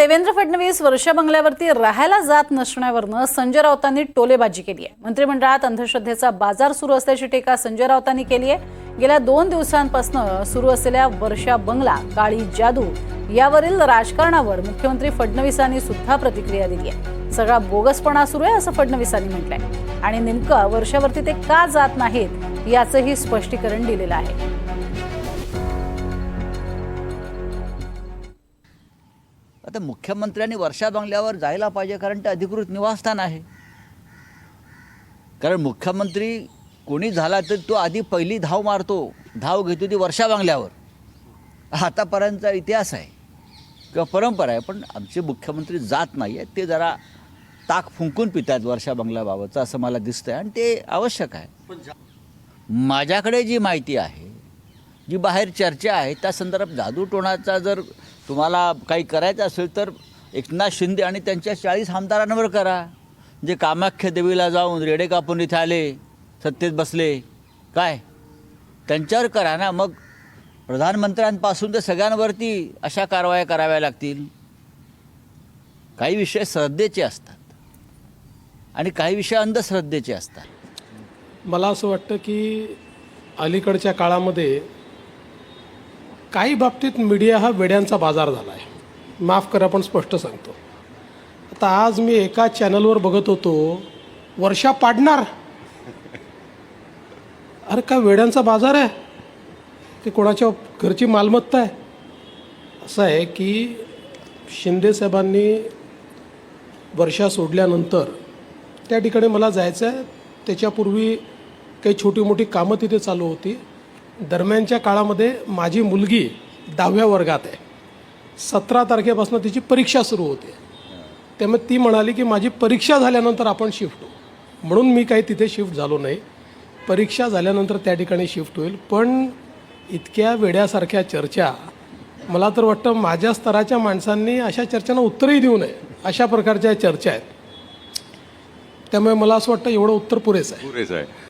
देवेंद्र फडणवीस वर्षा बंगल्यावरती राहायला जात नसण्यावरनं संजय राऊतांनी टोलेबाजी केली आहे. मंत्रिमंडळात अंधश्रद्धेचा बाजार सुरू असल्याची टीका संजय राऊतांनी केली आहे. गेल्या दोन दिवसांपासून सुरू असलेल्या वर्षा बंगला काळी जादू यावरील राजकारणावर मुख्यमंत्री फडणवीसांनी सुद्धा प्रतिक्रिया दिली आहे. सगळा बोगसपणा सुरू आहे असं फडणवीसांनी म्हटलंय. आणि नेमकं वर्षावरती ते का जात नाहीत याचंही स्पष्टीकरण दिलेलं आहे. आता मुख्यमंत्र्यांनी वर्षा बंगल्यावर जायला पाहिजे कारण ते अधिकृत निवासस्थान आहे. कारण मुख्यमंत्री कोणी झाला तर तो आधी पहिली धाव मारतो धाव घेतो ती वर्षा बंगल्यावर आतापर्यंतचा इतिहास आहे किंवा परंपरा आहे पण आमचे मुख्यमंत्री जात नाही आहेत ते जरा ताक फुंकून पितात वर्षा बंगल्याबाबतचं असं मला दिसतं आहे आणि ते आवश्यक आहे. माझ्याकडे जी माहिती आहे जी बाहेर चर्चा आहे त्या संदर्भात जादूटोणाचा जर तुम्हाला काही करायचं असेल तर एकनाथ शिंदे आणि त्यांच्या चाळीस आमदारांवर करा. जे कामाख्या देवीला जाऊन रेडे कापून इथे आले सत्तेत बसले काय? त्यांच्यावर करा ना. मग प्रधानमंत्र्यांपासून तर सगळ्यांवरती अशा कारवाया कराव्या लागतील. काही विषय श्रद्धेचे असतात आणि काही विषय अंधश्रद्धेचे असतात. मला असं वाटतं की अलीकडच्या काळामध्ये काही बाबतीत मीडिया हा वेड्यांचा बाजार झाला आहे. माफ करा पण स्पष्ट सांगतो. आता आज मी एका चॅनलवर बघत होतो वर्षा पाडणार. अरे काय वेड्यांचा बाजार आहे? की कोणाच्या घरची मालमत्ता आहे? असं आहे की शिंदे साहेबांनी वर्षा सोडल्यानंतर त्या ठिकाणी मला जायचं आहे त्याच्यापूर्वी काही छोटी मोठी कामं तिथे चालू होती. दरम्यानच्या काळामध्ये माझी मुलगी दहाव्या वर्गात आहे. सतरा तारखेपासून तिची परीक्षा सुरू होते. त्यामुळे ती म्हणाली की माझी परीक्षा झाल्यानंतर आपण शिफ्ट होऊ. म्हणून मी काही तिथे शिफ्ट झालो नाही. परीक्षा झाल्यानंतर त्या ठिकाणी शिफ्ट होईल. पण इतक्या वेड्यासारख्या चर्चा मला तर वाटतं माझ्या स्तराच्या माणसांनी अशा चर्चांना उत्तरही देऊ नये अशा प्रकारच्या चर्चा आहेत. त्यामुळे मला असं वाटतं एवढं उत्तर पुरेसं आहे. पुरेसं आहे.